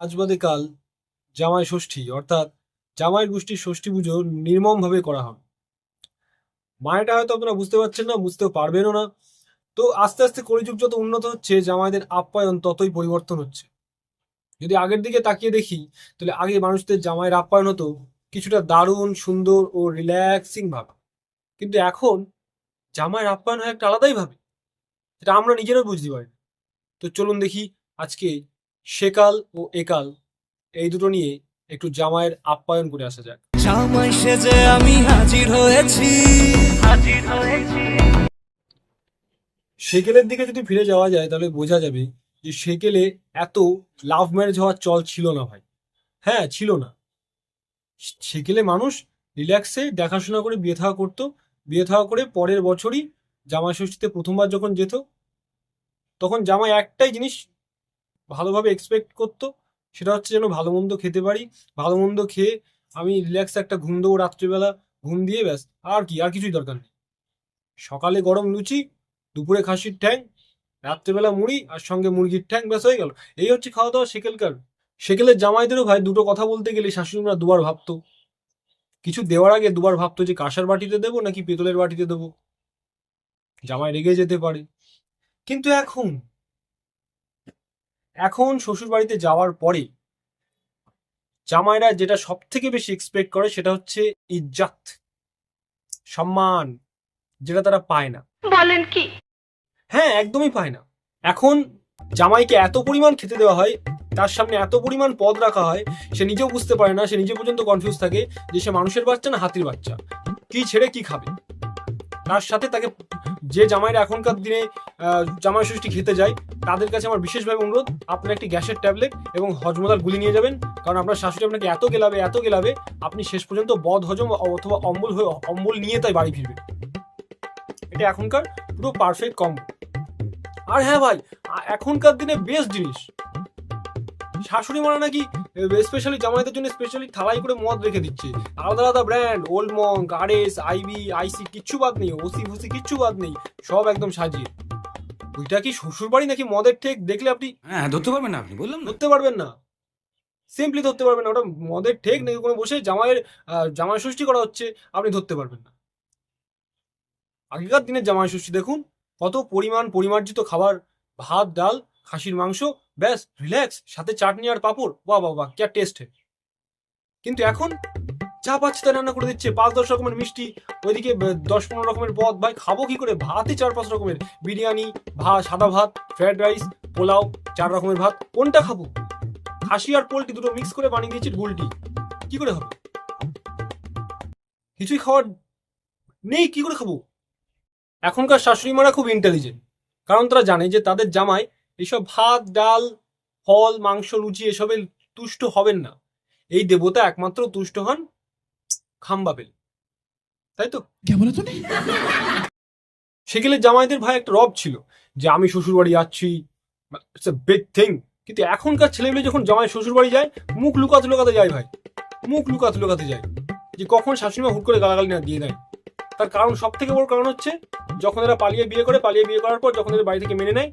আজ বাদে কাল জামাই ষষ্ঠী, অর্থাৎ জামাইয়ের গোষ্ঠীর ষষ্ঠী পুজো নির্মমভাবে করা হবে। মায়েটা হয়তো আপনারা বুঝতে পারছেন না, বুঝতেও পারবেনও না। তো আস্তে আস্তে কলিযুগ যত উন্নত হচ্ছে, জামাইদের আপ্যায়ন ততই পরিবর্তন হচ্ছে। যদি আগের দিকে তাকিয়ে দেখি, তাহলে আগে মানুষদের জামাইয়ের আপ্যায়ন হতো কিছুটা দারুণ, সুন্দর ও রিল্যাক্সিং ভাবে। কিন্তু এখন জামাইয়ের আপ্যায়ন হয় একটা আলাদাই ভাবে। সেটা আমরা নিজেরাও বুঝতে পারি তো চলুন দেখি আজকে সেকাল ও একাল এই দুটো নিয়ে একটু জামাইয়ের আপ্যায়ন করে আসা যাক। জামাই সেজে আমি হাজির হয়েছি। হাজির হয়েছি। সেকেলের দিকে যদি ফিরে যাওয়া যায় তাহলে বোঝা যাবে যে সেকেলে এত লাভ ম্যারেজ হওয়ার চল ছিল না ভাই। হ্যাঁ ছিল না। সেকেলে মানুষ রিল্যাক্সে দেখাশোনা করে বিয়ে থাওয়া করতো। বিয়ে থাওয়া করে পরের বছরই জামাই ষষ্ঠীতে প্রথমবার যখন যেত তখন জামাই একটাই জিনিস ভালোভাবে এক্সপেক্ট করতো। সেটা হচ্ছে যেন ভালো মন্দ খেতে পারি। ভালো মন্দ খেয়ে আমি রিল্যাক্স একটা ঘুম দেবো রাত্রিবেলা, ঘুম দিয়ে ব্যাস। আর কি, আর কিছুই দরকার নেই। সকালে গরম লুচি, দুপুরে খাসির ঠ্যাং, রাত্রেবেলা মুড়ি, আর সঙ্গে মুরগির ঠ্যাং, ব্যাস হয়ে গেল। এই হচ্ছে খাওয়া দাওয়া সেকেলকার। সেকেলের জামাইদেরও ভাই দুটো কথা বলতে গেলে শাশুড়িরা দুবার ভাবতো। কিছু দেওয়ার আগে দুবার ভাবতো যে কাঁসার বাটিতে দেবো নাকি পেতলের বাটিতে দেবো? জামাই রেগে যেতে পারে। কিন্তু এখন এখন শ্বশুর বাড়িতে যাওয়ার পরে জামাইরা যেটা সব থেকে বেশি এক্সপেক্ট করে সেটা হচ্ছে ইজ্জাত সম্মান যেটা তারা পায় না। বলেন কি? হ্যাঁ একদমই পায় না। এখন জামাইকে এত পরিমাণ খেতে দেওয়া হয় তার সামনে এত পরিমাণ পদ রাখা হয় সে নিজেও বুঝতে পারে না সে নিজে পর্যন্ত কনফিউজ থাকে যে সে মানুষের বাচ্চা না হাতির বাচ্চা কি ছেড়ে কি খাবে? তার সাথে তাকে যে জামাইরা এখনকার দিনে জামাই ষষ্ঠী খেতে যায়, তাদের কাছে আমার বিশেষভাবে অনুরোধ, আপনার একটি গ্যাসের ট্যাবলেট এবং হজমদার গুলি নিয়ে যাবেন। কারণ আপনার শাশুড়ি আপনাকে এত গেলাবে এত গেলাবে, আপনি শেষ পর্যন্ত বদ হজম অথবা অম্বল হয়ে অম্বল নিয়ে তাই বাড়ি ফিরবে এটা এখনকার পুরো পারফেক্ট কম্বো আর হ্যাঁ ভাই এখনকার দিনে বেস্ট জিনিস। শাশুড়ি মারা নাকি স্পেশালি জামাইদের জন্য স্পেশালি থালাই করে মদ রেখে দিচ্ছে। আলাদা আলাদা ব্র্যান্ড ওল্ড মঙ্ক আর এস আইবি আইসি কিচ্ছু বাদ নেই ওসি ফুসি কিচ্ছু বাদ নেই সব একদম সাজিয়ে। ওইটা কি শ্বশুর বাড়ি নাকি মদের ঠেক? দেখলে আপনি হ্যাঁ ধরতে পারবেন না আপনি বললাম ধরতে পারবেন না। সিম্পলি ধরতে পারবেন না ওটা মদের ঠেক নাকি কোনো বসে জামাইয়ের জামাই ষষ্ঠী করা হচ্ছে আপনি ধরতে পারবেন না। আগেকার দিনের জামাই ষষ্ঠী দেখুন কত পরিমাণ পরিমার্জিত খাবার ভাত ডাল খাসির মাংস ব্যাস রিল্যাক্স সাথে চাটনি আর পাঁপড়। বাহ বাহ বাহ, ক্যা টেস্ট কিন্তু এখন যা পাচ্ছে তা রান্না করে দিচ্ছে। পাঁচ, দশ রকমের মিষ্টি, ওইদিকে দশ, পনেরো রকমের পদ। ভাই, খাব কি করে? ভাতই চার, পাঁচ রকমের। বিরিয়ানি, ভাত, সাদা ভাত ফ্রাইড রাইস পোলাও, চার রকমের ভাত। কোনটা খাব? খাসি আর পোলট্রি দুটো মিক্স করে বানিয়ে দিয়েছি গুলটি। কি করে হবে? কিছুই খাওয়ার নেই, কি করে খাব? এখনকার শাশুড়ি মারা খুব ইন্টেলিজেন্ট কারণ তারা জানে যে তাদের জামাই এইসব ভাত ডাল ফল মাংস লুচি এসবে তুষ্ট হবেন না। এই দেবতা একমাত্র তুষ্ট হন খাম্বা পেলে তাই তো? সেগুলো জামাইদের ভাই একটা রব ছিল যে আমি শ্বশুর বাড়ি যাচ্ছি ইটস এ বিগ থিং কিন্তু এখনকার ছেলেগুলো যখন জামাই শ্বশুর বাড়ি যায় মুখ লুকাতে লুকাতে যায় ভাই। মুখ লুকাতে লুকাতে যায়। যে কখন শাশুড়িমা হুট করে গালাগালি না দিয়ে দেয়। তার কারণ সব থেকে বড় কারণ হচ্ছে যখন এরা পালিয়ে বিয়ে করে পালিয়ে বিয়ে করার পর যখন এদের বাড়ি থেকে মেনে নেয়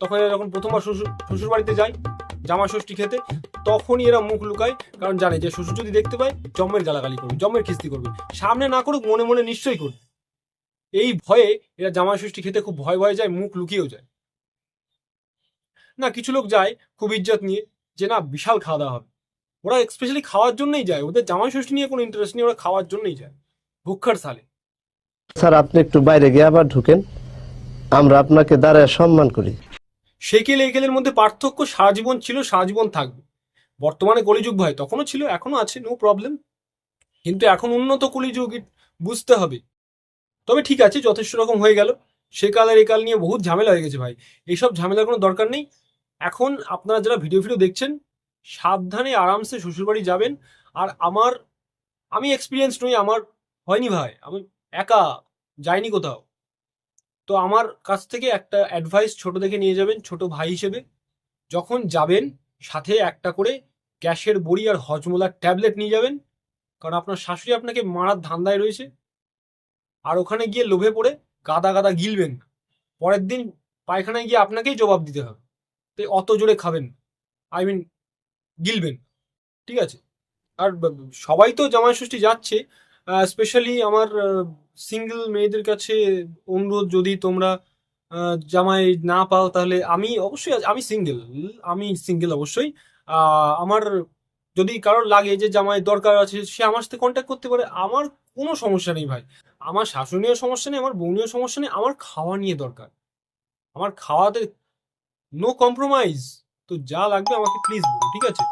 তখন এরা যখন প্রথমবার শ্বশুর শ্বশুর বাড়িতে যায় জামা ষষ্ঠী খেতে, তখনই এরা মুখ লুকায়, কারণ জানে যে শ্বশুর যদি দেখতে পায়, জম্মের গালাগালি করবে, জম্মের খিস্তি করবে। সামনে না করুক, মনে মনে নিশ্চয়ই করবে। এই ভয়ে এরা জামা ষষ্ঠী খেতে খুব ভয় ভয়ে যায়, মুখ লুকিয়েও যায়। না, কিছু লোক যায় খুব ইজ্জত নিয়ে যে, না, বিশাল খাওয়া দাওয়া হবে। ওরা স্পেশালি খাওয়ার জন্যই যায়, ওদের জামাই ষষ্ঠী নিয়ে কোনো ইন্টারেস্ট নেই, ওরা খাওয়ার জন্যই যায় ভুক্ষার সালে। স্যার, আপনি একটু বাইরে গিয়ে আবার ঢুকেন, আমরা আপনাকে দাঁড়ায় সম্মান করি। সেকেল একেলের মধ্যে পার্থক্য সারা জীবন ছিল, সারা জীবন থাকবে। বর্তমানে কলিযুগ ভাই তখনও ছিল এখনও আছে নো প্রবলেম কিন্তু এখন উন্নত কলিযুগ বুঝতে হবে। তবে ঠিক আছে, যথেষ্ট রকম হয়ে গেল। সেকাল আর একাল নিয়ে বহুত ঝামেলা হয়ে গেছে ভাই। এইসব ঝামেলার কোনো দরকার নেই। এখন আপনারা যারা ভিডিও ফিডিও দেখছেন, সাবধানে আরামসে শ্বশুরবাড়ি যাবেন। আর আমার, আমি এক্সপিরিয়েন্স নই, আমার হয়নি ভাই। আমি একা যাইনি কোথাও। তো আমার কাছ থেকে একটা অ্যাডভাইস ছোট দেখে নিয়ে যাবেন, ছোট ভাই হিসেবে। যখন যাবেন, সাথে একটা করে গ্যাসের বড়ি আর হজমোলার ট্যাবলেট নিয়ে যাবেন। কারণ আপনার শাশুড়ি আপনাকে মারার ধান্দায় রয়েছে। আর ওখানে গিয়ে লোভে পড়ে গাদা গাদা গিলবেন। পরের দিন পায়খানায় গিয়ে আপনাকেই জবাব দিতে হবে। তাই অত জোরে খাবেন আই মিন গিলবেন। ঠিক আছে? আর সবাই তো জামাই ষষ্ঠী যাচ্ছে স্পেশালি আমার সিঙ্গেল মেয়েদের কাছে অনুরোধ, যদি তোমরা জামাই না পাও তাহলে আমি অবশ্যই আমি সিঙ্গেল আমি সিঙ্গেল অবশ্যই। আমার যদি কারোর লাগে যে জামাই দরকার আছে, সে আমার সাথে কন্ট্যাক্ট করতে পারে, আমার কোনো সমস্যা নেই ভাই। আমার শাশুড়িও সমস্যা নেই, আমার বউনিও সমস্যা নেই, আমার খাওয়া নিয়ে দরকার। আমার খাওয়াতে নো কম্প্রোমাইজ তো যা লাগবে আমাকে প্লিজ বলো, ঠিক আছে?